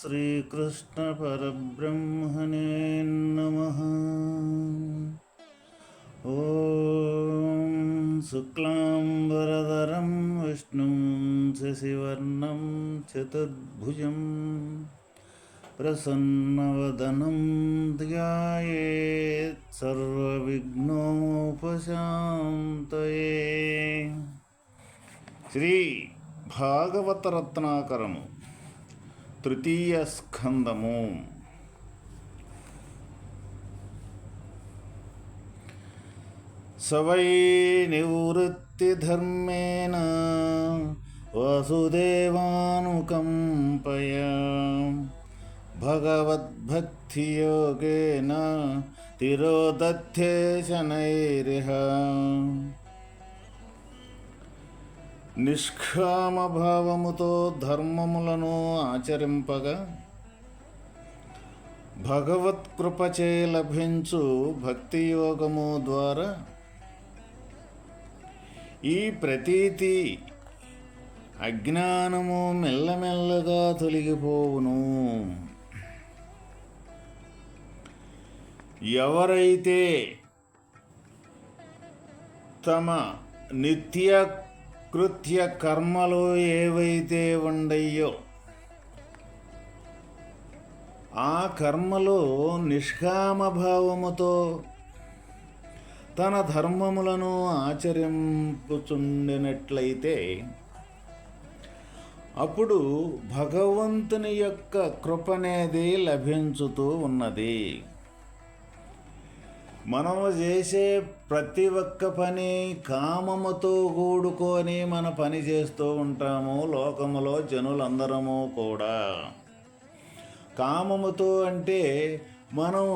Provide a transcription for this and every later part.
श्रीकृष्णपरब्रह्मणे नमः ॐ शुक्लाम्बरधरं विष्णुं शशिवर्णं चतुर्भुजं प्रसन्नवदनं ध्यायेत् सर्वविघ्नोपशान्तये శ్రీ భాగవతరత్నాకరము తృతీయ స్కందము. సవై నివృత్తిధర్మేణ వాసుదేవానుకంపయ. భగవద్భక్తియోగేన తిరోదత్తే శనైరిహ నిష్కామభావముతో ధర్మములను ఆచరింపగా భగవత్కృపచే లభించు భక్తి యోగము ద్వారా ఈ ప్రతీతి అజ్ఞానము మెల్లమెల్లగా తొలగిపోవును. ఎవరైతే తమ నిత్య కృత్య కర్మలు ఏవైతే ఉండయో ఆ కర్మలో నిష్కామభావముతో తన ధర్మములను ఆచరింపుచుండినట్లయితే అప్పుడు భగవంతుని యొక్క కృపనేది లభించుతూ ఉన్నది. మనము చేసే ప్రతి ఒక్క పని కామముతో కూడుకొని మన పని చేస్తూ ఉంటాము లోకములో జనులందరము కూడా. కామముతో అంటే మనం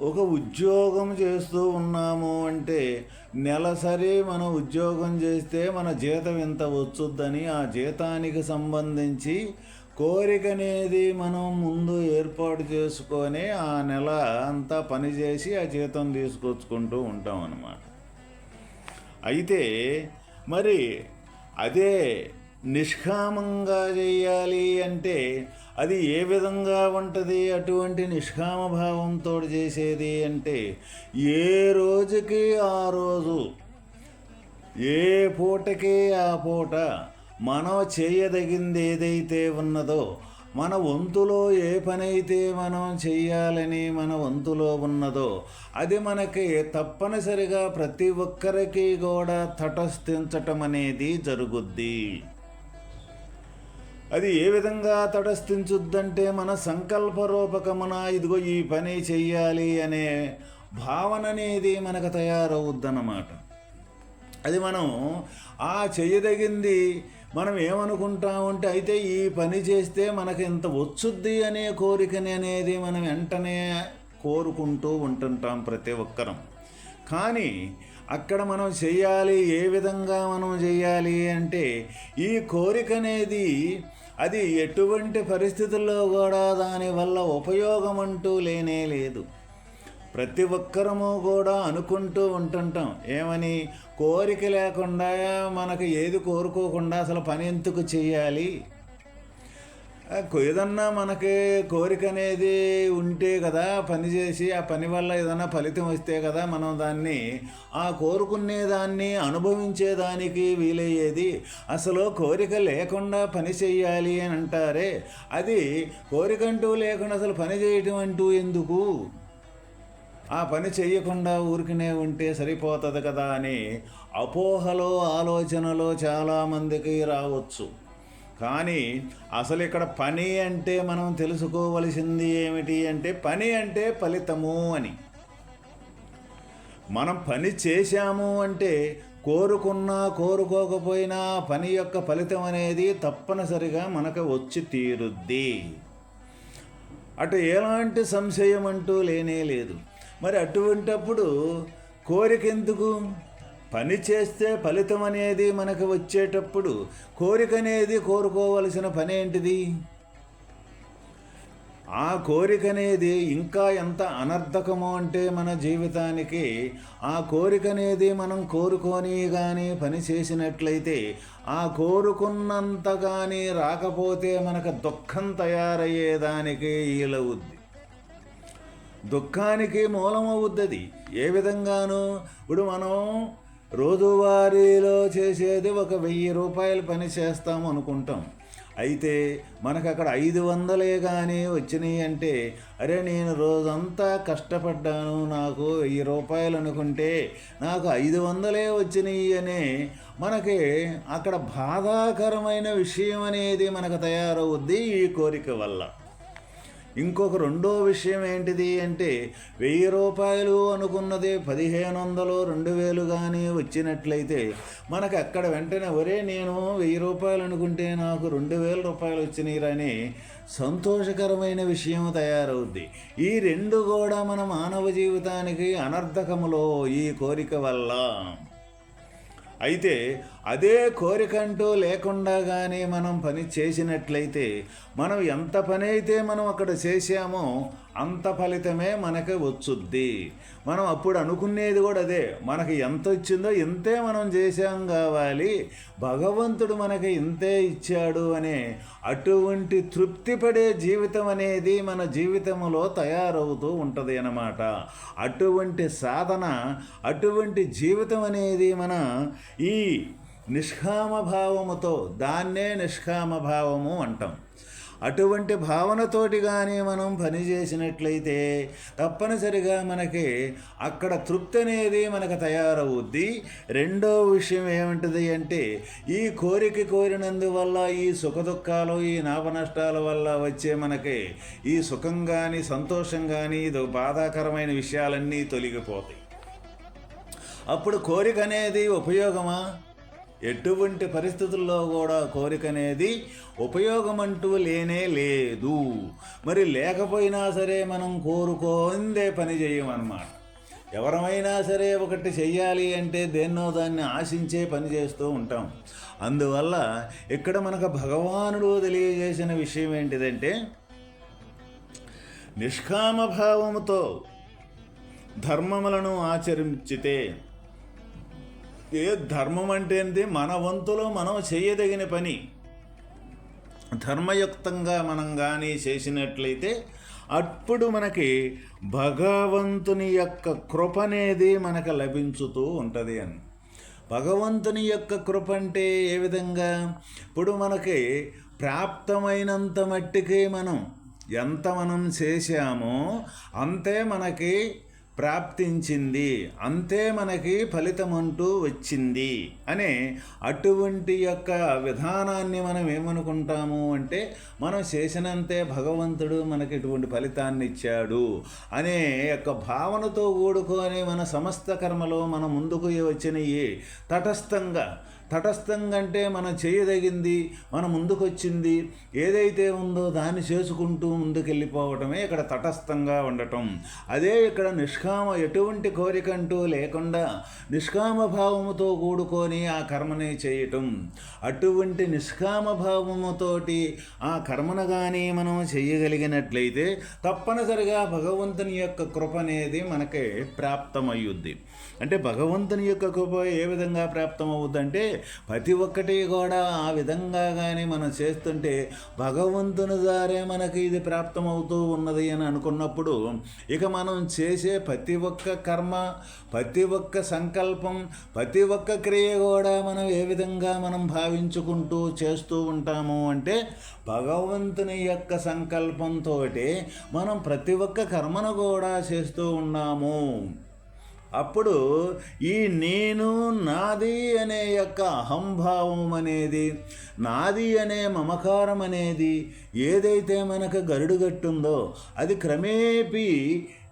ఒక ఉద్యోగం చేస్తూ ఉన్నాము అంటే నెలసరి మనం ఉద్యోగం చేస్తే మన జీతం ఇంత వచ్చుద్దని ఆ జీతానికి సంబంధించి కోరిక అనేది మనం ముందు ఏర్పాటు చేసుకొని ఆ నెల అంతా పనిచేసి ఆ జీతం తీసుకొచ్చుకుంటూ ఉంటాం అన్నమాట. అయితే మరి అదే నిష్కామంగా చేయాలి అంటే అది ఏ విధంగా ఉంటుంది? అటువంటి నిష్కామ భావంతో చేసేది అంటే ఏ రోజుకి ఆ రోజు ఏ పూటకి ఆ పూట మనం చేయదగింది ఏదైతే ఉన్నదో మన వంతులో ఏ పనైతే మనం చెయ్యాలని మన వంతులో ఉన్నదో అది మనకి తప్పనిసరిగా ప్రతి ఒక్కరికి కూడా తటస్థించటం అనేది జరుగుద్ది. అది ఏ విధంగా తటస్థించుద్దంటే మన సంకల్ప రూపకమున ఇదిగో ఈ పని చెయ్యాలి అనే భావన అనేది మనకు తయారవుద్దన్నమాట. అది మనం ఆ చేయదగింది మనం ఏమనుకుంటామంటే అయితే ఈ పని చేస్తే మనకి ఇంత వచ్చుద్ది అనే కోరికని అనేది మనం వెంటనే కోరుకుంటూ ఉంటుంటాం ప్రతి ఒక్కరం. కానీ అక్కడ మనం చేయాలి ఏ విధంగా మనం చేయాలి అంటే ఈ కోరిక అనేది అది ఎటువంటి పరిస్థితుల్లో కూడా దానివల్ల ఉపయోగం అంటూ లేనే లేదు. ప్రతి ఒక్కరము కూడా అనుకుంటూ ఉంటుంటాం. ఏమని? కోరిక లేకుండా మనకు ఏది కోరుకోకుండా అసలు పని ఎందుకు చేయాలి? ఏదన్నా మనకి కోరిక అనేది ఉంటే కదా పని చేసి ఆ పని వల్ల ఏదన్నా ఫలితం వస్తే కదా మనం దాన్ని ఆ కోరుకునే దాన్ని అనుభవించేదానికి వీలయ్యేది. అసలు కోరిక లేకుండా పని చేయాలి అని అంటారే. అది కోరికంటూ లేకుండా అసలు పని చేయటం అంటూ ఎందుకు? ఆ పని చేయకుండా ఊరికనే ఉంటే సరిపోతుంది కదా అని అపోహలో ఆలోచనలో చాలామందికి రావచ్చు. కానీ అసలు ఇక్కడ పని అంటే మనం తెలుసుకోవలసింది ఏమిటి అంటే పని అంటే ఫలితము అని. మనం పని చేశాము అంటే కోరుకున్నా కోరుకోకపోయినా పని యొక్క ఫలితం అనేది తప్పనిసరిగా మనకు వచ్చి తీరుద్ది. అటు ఎలాంటి సంశయం అంటూ లేనే లేదు. మరి అటువంటప్పుడు కోరిక ఎందుకు పని చేస్తే ఫలితం అనేది మనకు వచ్చేటప్పుడు కోరిక అనేది కోరుకోవలసిన పని ఏంటిది? ఆ కోరిక అనేది ఇంకా ఎంత అనర్థకమో అంటే మన జీవితానికి ఆ కోరిక అనేది మనం కోరుకొని కానీ పని చేసినట్లయితే ఆ కోరుకున్నంత కానీ రాకపోతే మనకు దుఃఖం తయారయ్యేదానికి ఈలవుద్ది దుఃఖానికి మూలమవుద్దది. ఏ విధంగానూ ఇప్పుడు మనం రోజువారీలో చేసేది ఒక వెయ్యి రూపాయలు పని చేస్తాం అనుకుంటాం. అయితే మనకు అక్కడ ఐదు వందలే కానీ వచ్చినాయి అంటే అరే నేను రోజంతా కష్టపడ్డాను నాకు వెయ్యి రూపాయలు అనుకుంటే నాకు ఐదు వందలే వచ్చినాయి అనే మనకి అక్కడ బాధాకరమైన విషయం అనేది మనకు తయారవుద్ది ఈ కోరిక వల్ల. ఇంకొక రెండో విషయం ఏంటిది అంటే వెయ్యి రూపాయలు అనుకున్నది పదిహేను వందలు రెండు వేలు కానీ వచ్చినట్లయితే మనకు అక్కడ వెంటనే ఒరే నేను వెయ్యి రూపాయలు అనుకుంటే నాకు రెండు వేల రూపాయలు వచ్చినాయిరని సంతోషకరమైన విషయం తయారవుద్ది. ఈ రెండు కూడా మన మానవ జీవితానికి అనర్థకములో ఈ కోరిక వల్ల. అయితే అదే కోరికంటూ లేకుండా కానీ మనం పని చేసినట్లయితే మనం ఎంత పని అయితే మనం అక్కడ చేశామో అంత ఫలితమే మనకి వచ్చుద్ది. మనం అప్పుడు అనుకునేది కూడా అదే. మనకి ఎంత వచ్చిందో ఇంతే మనం చేశాం కావాలి. భగవంతుడు మనకి ఇంతే ఇచ్చాడు అనే అటువంటి తృప్తిపడే జీవితం అనేది మన జీవితంలో తయారవుతూ ఉంటుంది అన్నమాట. అటువంటి సాధన అటువంటి జీవితం అనేది మన ఈ నిష్కామ భావముతో దాన్నే నిష్కామ భావము అంటాం. అటువంటి భావనతోటి కానీ మనం పని చేసినట్లయితే తప్పనిసరిగా మనకి అక్కడ తృప్తి అనేది మనకు తయారవుద్ది. రెండో విషయం ఏమిటిది అంటే ఈ కోరిక కోరినందువల్ల ఈ సుఖదుఖాలు ఈ నాపనష్టాల వల్ల వచ్చే మనకి ఈ సుఖం కానీ సంతోషం కానీ ఇది బాధాకరమైన విషయాలన్నీ తొలగిపోతాయి. అప్పుడు కోరిక అనేది ఉపయోగమా? ఎటువంటి పరిస్థితుల్లో కూడా కోరిక అనేది ఉపయోగం అంటూ లేనే లేదు. మరి లేకపోయినా సరే మనం కోరుకోందే పని చేయమన్నమాట. ఎవరమైనా సరే ఒకటి చెయ్యాలి అంటే దేన్నో దాన్ని ఆశించే పని చేస్తూ ఉంటాం. అందువల్ల ఇక్కడ మనకు భగవానుడు తెలియజేసిన విషయం ఏంటిదంటే నిష్కామ భావముతో ధర్మములను ఆచరించితే ఏ ధర్మం అంటే ఏంటి మన వంతులో మనం చేయదగిన పని. ధర్మయుక్తంగా మనం కానీ చేసినట్లయితే అప్పుడు మనకి భగవంతుని యొక్క కృప అనేది మనకు లభించుతూ ఉంటుంది అని. భగవంతుని యొక్క కృప అంటే ఏ విధంగా? ఇప్పుడు మనకి ప్రాప్తమైనంత మట్టికి మనం ఎంత మనం చేశామో అంతే మనకి ప్రాప్తించింది. అంతే మనకి ఫలితం అంటూ వచ్చింది. అనే అటువంటి యొక్క విధానాన్ని మనం ఏమనుకుంటాము అంటే మనం చేసినంతే భగవంతుడు మనకి ఇటువంటి ఫలితాన్ని ఇచ్చాడు అనే యొక్క భావనతో కూడుకొని మన సమస్త కర్మలో మన ముందుకు వచ్చినవి తటస్థంగా తటస్థం కంటే మనం చేయదగింది మన ముందుకొచ్చింది ఏదైతే ఉందో దాన్ని చేసుకుంటూ ముందుకెళ్ళిపోవటమే ఇక్కడ తటస్థంగా ఉండటం. అదే ఇక్కడ నిష్కామ ఎటువంటి కోరికంటూ లేకుండా నిష్కామ భావముతో కూడుకొని ఆ కర్మని చేయటం. అటువంటి నిష్కామ భావముతోటి ఆ కర్మను కానీ మనం చేయగలిగినట్లయితే తప్పనిసరిగా భగవంతుని యొక్క కృప అనేది మనకి ప్రాప్తమయ్యుద్ది. అంటే భగవంతుని యొక్క కృప ఏ విధంగా ప్రాప్తమవుద్దంటే ప్రతి ఒక్కటి కూడా ఆ విధంగా కానీ మనం చేస్తుంటే భగవంతుని దారే మనకి ఇది ప్రాప్తమవుతూ ఉన్నది అని అనుకున్నప్పుడు ఇక మనం చేసే ప్రతి ఒక్క కర్మ ప్రతి ఒక్క సంకల్పం ప్రతి ఒక్క క్రియ కూడా మనం ఏ విధంగా మనం భావించుకుంటూ చేస్తూ ఉంటాము అంటే భగవంతుని యొక్క సంకల్పంతో మనం ప్రతి ఒక్క కర్మను కూడా చేస్తూ ఉన్నాము. అప్పుడు ఈ నేను నాది అనే యొక్క అహంభావం అనేది నాది అనే మమకారం అనేది ఏదైతే మనకు గరుడుగట్టుందో అది క్రమేపీ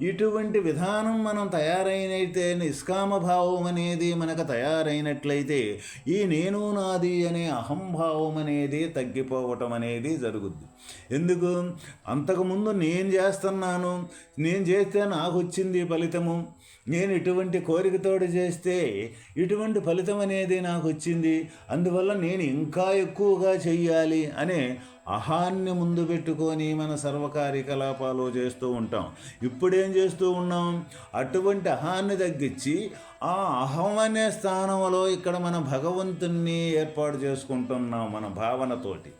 ఇటువంటి విధానం మనం తయారైనైతే నిష్కామభావం అనేది మనకు తయారైనట్లయితే ఈ నేను నాది అనే అహంభావం అనేది తగ్గిపోవటం అనేది జరుగుద్ది. ఎందుకు? అంతకుముందు నేను చేస్తున్నాను నేను చేస్తే నాకు వచ్చింది ఫలితము. నేను ఇటువంటి కోరికతోడు చేస్తే ఇటువంటి ఫలితం అనేది నాకు వచ్చింది. అందువల్ల నేను ఇంకా ఎక్కువగా చెయ్యాలి అనే అహాన్ని ముందు పెట్టుకొని మన సర్వ కార్యకలాపాలు చేస్తూ ఉంటాం. ఇప్పుడేం చేస్తూ ఉన్నాం? అటువంటి అహాన్ని తగ్గించి ఆ అహం అనే స్థానంలో ఇక్కడ మన భగవంతుణ్ణి ఏర్పాటు చేసుకుంటున్నాం మన భావనతోటి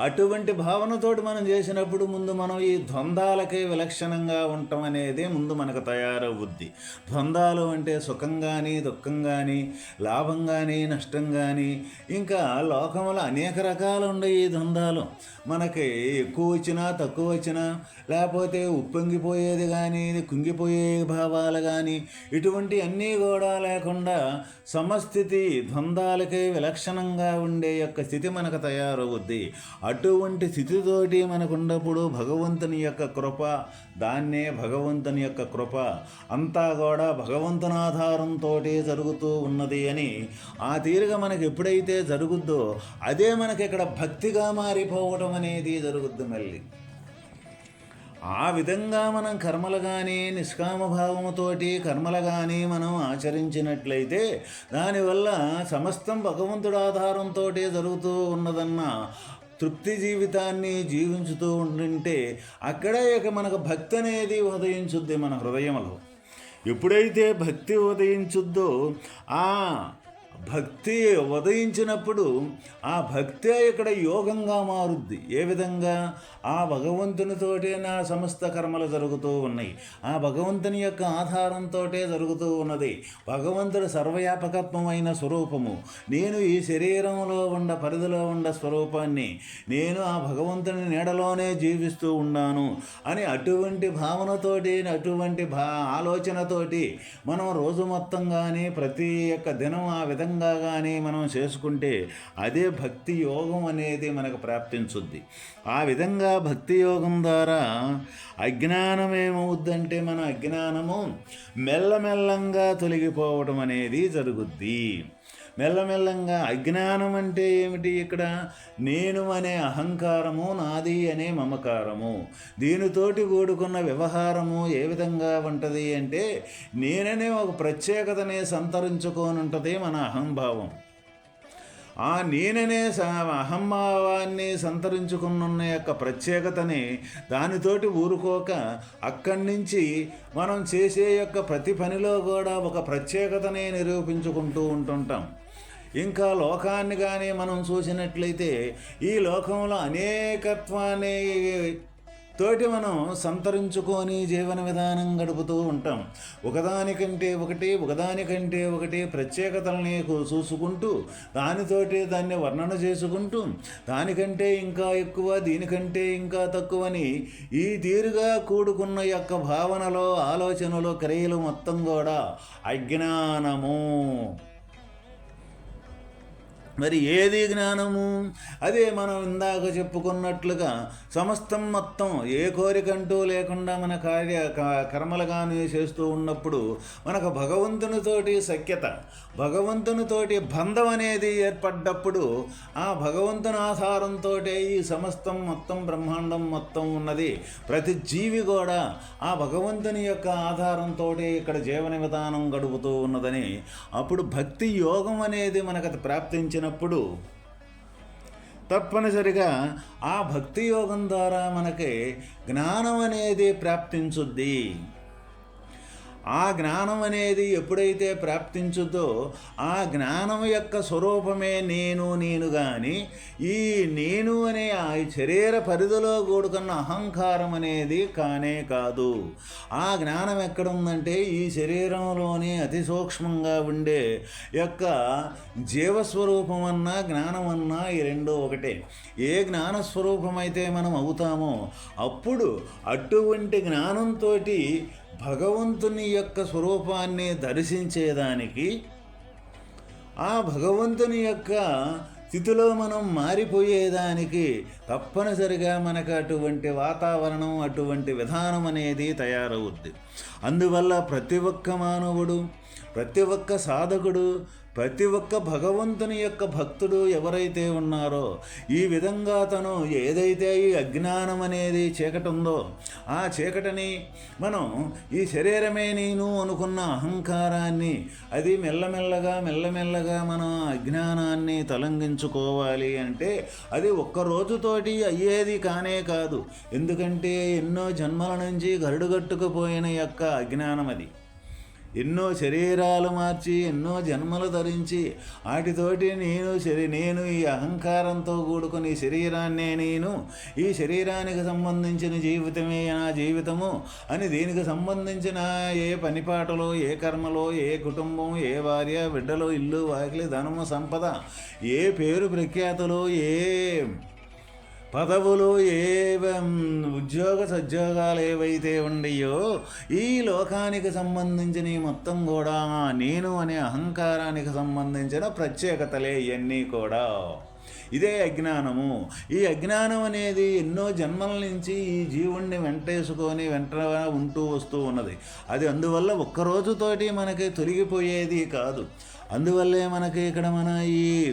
అటువంటి భావనతోటి మనం చేసినప్పుడు ముందు మనం ఈ ద్వంద్వాలకే విలక్షణంగా ఉండటం అనేది ముందు మనకు తయారవుద్ది. ద్వంద్వాలు అంటే సుఖం కానీ దుఃఖం కానీ లాభం కానీ నష్టం కానీ ఇంకా లోకంలో అనేక రకాలు ఉండే ఈ ద్వంద్వాలు మనకి ఎక్కువ వచ్చినా తక్కువ వచ్చినా లేకపోతే ఉప్పొంగిపోయేది కానీ కుంగిపోయే భావాలు కానీ ఇటువంటి అన్నీ కూడా లేకుండా సమస్థితి ద్వంద్వాలకే విలక్షణంగా ఉండే యొక్క స్థితి మనకు తయారవుద్ది. అటువంటి స్థితితోటి మనకున్నప్పుడు భగవంతుని యొక్క కృప దాన్నే భగవంతుని యొక్క కృప. అంతా కూడా భగవంతుని ఆధారంతో జరుగుతూ ఉన్నది అని ఆ తీరుగా మనకి ఎప్పుడైతే జరుగుద్దో అదే మనకి ఇక్కడ భక్తిగా మారిపోవటం అనేది జరుగుద్ది మళ్ళీ. ఆ విధంగా మనం కర్మలు కానీ నిష్కామభావముతోటి కర్మలు కానీ మనం ఆచరించినట్లయితే దానివల్ల సమస్తం భగవంతుడు ఆధారంతో జరుగుతూ ఉన్నదన్న తృప్తి జీవితాన్ని జీవించుతూ ఉంటుంటే అక్కడే ఇక మనకు భక్తి అనేది ఉదయించుద్ది మన హృదయంలో. ఎప్పుడైతే భక్తి ఉదయించుద్దో ఆ భక్తి ఉదయించినప్పుడు ఆ భక్తే ఇక్కడ యోగంగా మారుద్ది. ఏ విధంగా? ఆ భగవంతునితోటే నా సమస్త కర్మలు జరుగుతూ ఉన్నాయి. ఆ భగవంతుని యొక్క ఆధారంతో జరుగుతూ ఉన్నది. భగవంతుడు సర్వవ్యాపకత్వమైన స్వరూపము. నేను ఈ శరీరంలో ఉండ పరిధిలో ఉండ స్వరూపాన్ని నేను ఆ భగవంతుని నీడలోనే జీవిస్తూ ఉన్నాను అని అటువంటి భావనతోటి అటువంటి భా ఆలోచనతోటి మనం రోజు మొత్తం కానీ ప్రతి ఒక్క దినం ఆ విధంగా కానీ మనం చేసుకుంటే అదే భక్తి యోగం అనేది మనకు ప్రాప్తించుద్ది. ఆ విధంగా భక్తి యోగం ద్వారా అజ్ఞానం ఏమవుద్దంటే మన అజ్ఞానము మెల్లమెల్లంగా తొలగిపోవడం అనేది జరుగుద్ది. మెల్లమెల్లంగా అజ్ఞానం అంటే ఏమిటి ఇక్కడ? నేను అనే అహంకారము నాది అనే మమకారము. దీనితోటి కూడుకున్న వ్యవహారము ఏ విధంగా ఉంటుంది అంటే నేననే ఒక ప్రత్యేకతనే సంతరించుకోనుంటుంది మన అహంభావం. ఆ నేననే అహంభావాన్ని సంతరించుకున్న యొక్క ప్రత్యేకతని దానితోటి ఊరుకోక అక్కడి నుంచి మనం చేసే యొక్క ప్రతి పనిలో కూడా ఒక ప్రత్యేకతనే నిరూపించుకుంటూ ఉంటుంటాం. ఇంకా లోకాన్ని కానీ మనం చూసినట్లయితే ఈ లోకంలో అనేకత్వాన్ని తోటి మనం సంతరించుకొని జీవన విధానం గడుపుతూ ఉంటాం. ఒకదానికంటే ఒకటి ఒకదానికంటే ఒకటి ప్రత్యేకతల్ని చూసుకుంటూ దానితోటి దాన్ని వర్ణన చేసుకుంటూ దానికంటే ఇంకా ఎక్కువ దీనికంటే ఇంకా తక్కువని ఈ తీరుగా కూడుకున్న యొక్క భావనలో ఆలోచనలో క్రియలు మొత్తం కూడా అజ్ఞానము. మరి ఏది జ్ఞానము? అదే మనం ఇందాక చెప్పుకున్నట్లుగా సమస్తం మొత్తం ఏ కోరికంటూ లేకుండా మన కార్య కర్మలుగానే చేస్తూ ఉన్నప్పుడు మనకు భగవంతునితోటి సఖ్యత భగవంతునితోటి బంధం అనేది ఏర్పడ్డప్పుడు ఆ భగవంతుని ఆధారంతో ఈ సమస్తం మొత్తం బ్రహ్మాండం మొత్తం ఉన్నది. ప్రతి జీవి కూడా ఆ భగవంతుని యొక్క ఆధారంతో ఇక్కడ జీవన విధానం గడుపుతూ ఉన్నదని అప్పుడు భక్తి యోగం అనేది మనకు ప్రాప్తించిన చేసినప్పుడు తప్పనిసరిగా ఆ భక్తి యోగం ద్వారా మనకి జ్ఞానం అనేది ప్రాప్తించుద్ది. ఆ జ్ఞానం అనేది ఎప్పుడైతే ప్రాప్తించుతో ఆ జ్ఞానం యొక్క స్వరూపమే నేను నేను కానీ ఈ నేను అనే ఆ శరీర పరిధిలో కూడుకున్న అహంకారం అనేది కానే కాదు. ఆ జ్ఞానం ఎక్కడుందంటే ఈ శరీరంలోనే అతి సూక్ష్మంగా ఉండే యొక్క జీవస్వరూపం అన్నా జ్ఞానం అన్నా ఈ రెండు ఒకటే. ఏ జ్ఞానస్వరూపమైతే అయితే మనం అవుతామో అప్పుడు అటువంటి జ్ఞానంతో భగవంతుని యొక్క స్వరూపాన్ని దర్శించేదానికి ఆ భగవంతుని యొక్క స్థితిలో మనం మారిపోయేదానికి తప్పనిసరిగా మనకు అటువంటి వాతావరణం అటువంటి విధానం అనేది తయారవుద్ది. అందువల్ల ప్రతి ఒక్క మానవుడు ప్రతి ఒక్క సాధకుడు ప్రతి ఒక్క భగవంతుని యొక్క భక్తుడు ఎవరైతే ఉన్నారో ఈ విధంగా తను ఏదైతే ఈ అజ్ఞానం అనేది చీకటి ఉందో ఆ చీకటిని మనం ఈ శరీరమే నేను అనుకున్న అహంకారాన్ని అది మెల్లమెల్లగా మెల్లమెల్లగా మనం అజ్ఞానాన్ని తొలగించుకోవాలి అంటే అది ఒక్క రోజుతోటి అయ్యేది కానే కాదు. ఎందుకంటే ఎన్నో జన్మల నుంచి గరుడుగట్టుకుపోయిన యొక్క అజ్ఞానం అది. ఎన్నో శరీరాలు మార్చి ఎన్నో జన్మలు ధరించి వాటితోటి నేను శరీ నేను ఈ అహంకారంతో కూడుకుని శరీరాన్నే నేను ఈ శరీరానికి సంబంధించిన జీవితమే నా జీవితము అని దీనికి సంబంధించిన ఏ పనిపాటలో ఏ కర్మలో ఏ కుటుంబం ఏ భార్య బిడ్డలు ఇల్లు వాకిలి ధనము సంపద ఏ పేరు ప్రఖ్యాతులు ఏ పదవులు ఏవం ఉద్యోగ సద్యోగాలు ఏవైతే ఉండయో ఈ లోకానికి సంబంధించిన ఈ మొత్తం కూడా నేను అనే అహంకారానికి సంబంధించిన ప్రత్యేకతలే ఇవన్నీ కూడా. ఇదే అజ్ఞానము. ఈ అజ్ఞానం అనేది ఎన్నో జన్మల నుంచి ఈ జీవుణ్ణి వెంటేసుకొని వెంట ఉంటూ వస్తూ ఉన్నది. అది అందువల్ల ఒక్కరోజుతోటి మనకి తొలగిపోయేది కాదు. అందువల్లే మనకి ఇక్కడ మన ఈ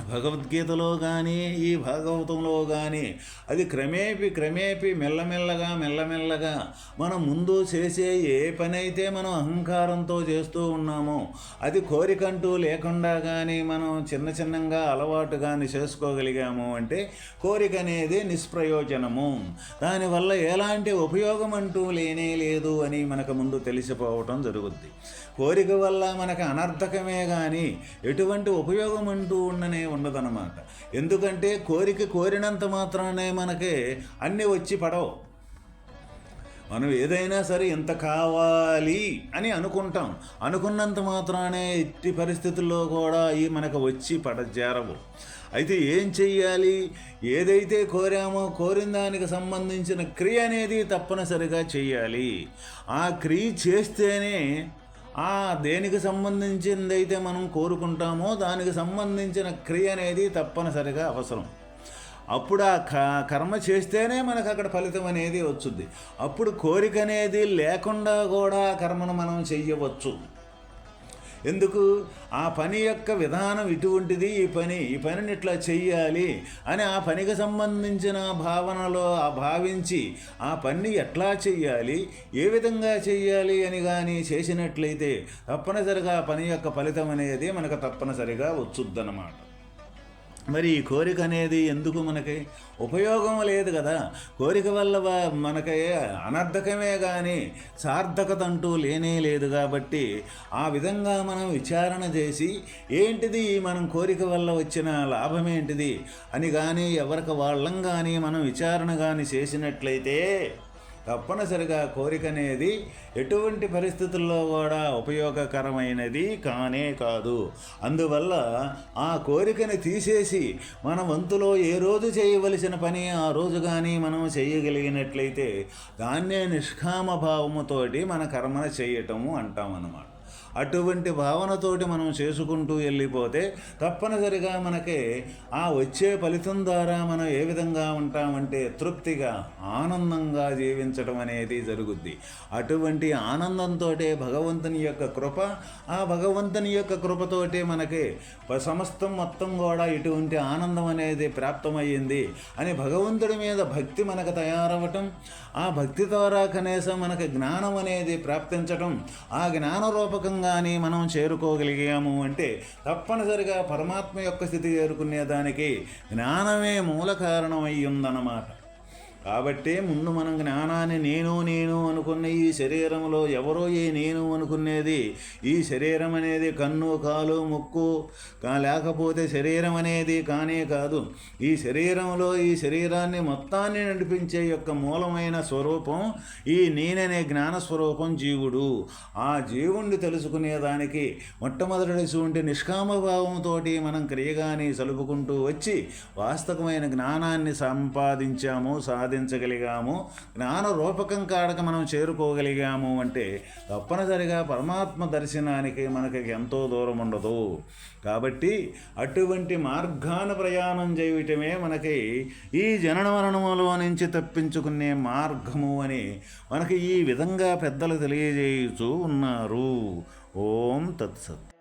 భగవద్గీతలో కానీ ఈ భాగవతంలో కానీ అది క్రమేపి క్రమేపి మెల్లమెల్లగా మెల్లమెల్లగా మనం ముందు చేసే ఏ పనైతే మనం అహంకారంతో చేస్తూ ఉన్నామో అది కోరికంటూ లేకుండా కానీ మనం చిన్న చిన్నంగా అలవాటు కానీ చేసుకోగలిగాము అంటే కోరిక అనేది నిష్ప్రయోజనము. దానివల్ల ఎలాంటి ఉపయోగం అంటూ లేనే లేదు అని మనకు ముందు తెలిసిపోవటం జరుగుద్ది. కోరిక వల్ల మనకు అనర్థకమే కానీ ఎటువంటి ఉపయోగం అంటూ ఉండనే ఉండదన్నమాట. ఎందుకంటే కోరిక కోరినంత మాత్రానే మనకి అన్నీ వచ్చి పడవు. మనం ఏదైనా సరే ఎంత కావాలి అని అనుకుంటాం. అనుకున్నంత మాత్రానే ఎట్టి పరిస్థితుల్లో కూడా ఈ మనకు వచ్చి పడజేరవు అయితే ఏం చెయ్యాలి? ఏదైతే కోరామో కోరిన దానికి సంబంధించిన క్రియ అనేది తప్పనిసరిగా చేయాలి ఆ క్రియ చేస్తేనే ఆ దేనికి సంబంధించింది అయితే మనం కోరుకుంటామో దానికి సంబంధించిన క్రియ అనేది తప్పనిసరిగా అవసరం. అప్పుడు ఆ కర్మ చేస్తేనే మనకు అక్కడ ఫలితం అనేది వచ్చుద్ది. అప్పుడు కోరిక అనేది లేకుండా కూడా కర్మను మనం చెయ్యవచ్చు. ఎందుకు? ఆ పని యొక్క విధానం ఇటువంటిది ఈ పని ఈ పనిని ఇట్లా చెయ్యాలి అని ఆ పనికి సంబంధించిన భావనలో ఆ భావించి ఆ పని ఎట్లా చెయ్యాలి ఏ విధంగా చెయ్యాలి అని కానీ చేసినట్లయితే తప్పనిసరిగా ఆ పని యొక్క ఫలితం అనేది మనకు తప్పనిసరిగా వచ్చుద్దన్నమాట. మరి ఈ కోరిక అనేది ఎందుకు మనకి ఉపయోగం లేదు కదా? కోరిక వల్ల మనకి అనర్థకమే కానీ సార్థకత అంటూ లేనే లేదు కాబట్టి ఆ విధంగా మనం విచారణ చేసి ఏంటిది మనం కోరిక వల్ల వచ్చిన లాభం ఏంటిది అని కానీ ఎవరికి వాళ్ళం కానీ మనం విచారణ కానీ చేసినట్లయితే తప్పనిసరిగా కోరిక అనేది ఎటువంటి పరిస్థితుల్లో కూడా ఉపయోగకరమైనది కానే కాదు. అందువల్ల ఆ కోరికని తీసేసి మన వంతులో ఏ రోజు చేయవలసిన పని ఆ రోజు కానీ మనం చేయగలిగినట్లయితే దాన్నే నిష్కామ భావముతోటి మన కర్మను చేయటము అంటామన్నమాట. అటువంటి భావనతోటి మనం చేసుకుంటూ వెళ్ళిపోతే తప్పనిసరిగా మనకి ఆ వచ్చే ఫలితం ద్వారా మనం ఏ విధంగా ఉంటామంటే తృప్తిగా ఆనందంగా జీవించడం అనేది జరుగుద్ది. అటువంటి ఆనందంతో భగవంతుని యొక్క కృప ఆ భగవంతుని యొక్క కృపతోటే మనకి సమస్తం మొత్తం కూడా ఇటువంటి ఆనందం అనేది ప్రాప్తమయ్యింది అని భగవంతుడి మీద భక్తి మనకు తయారవటం ఆ భక్తి ద్వారా కనీసం మనకి జ్ఞానం అనేది ప్రాప్తించటం ఆ జ్ఞాన కానీ మనం చేరుకోగలిగాము అంటే తప్పనిసరిగా పరమాత్మ యొక్క స్థితి చేరుకునే దానికి జ్ఞానమే మూల కారణం అయి ఉందన్నమాట. కాబట్టే ముందు మనం జ్ఞానాన్ని నేను నేను అనుకున్న ఈ శరీరంలో ఎవరో ఏ నేను అనుకునేది ఈ శరీరం అనేది కన్ను కాలు ముక్కు లేకపోతే శరీరం అనేది కానే కాదు. ఈ శరీరంలో ఈ శరీరాన్ని మొత్తాన్ని నడిపించే యొక్క మూలమైన స్వరూపం ఈ నేననే జ్ఞాన స్వరూపం జీవుడు. ఆ జీవుణ్ణి తెలుసుకునేదానికి మొట్టమొదటి నిష్కామభావంతో మనం క్రియగాని సలుపుకుంటూ వచ్చి వాస్తవమైన జ్ఞానాన్ని సంపాదించాము సాధి సాధించగలిగాము జ్ఞాన రూపకం కాడక మనం చేరుకోగలిగాము అంటే తప్పనిసరిగా పరమాత్మ దర్శనానికి మనకి ఎంతో దూరం ఉండదు. కాబట్టి అటువంటి మార్గాన ప్రయాణం చేయటమే మనకి ఈ జనన మరణములో నుంచి తప్పించుకునే మార్గము అని మనకి ఈ విధంగా పెద్దలు తెలియజేయుచూ ఉన్నారు. ఓం తత్సత్.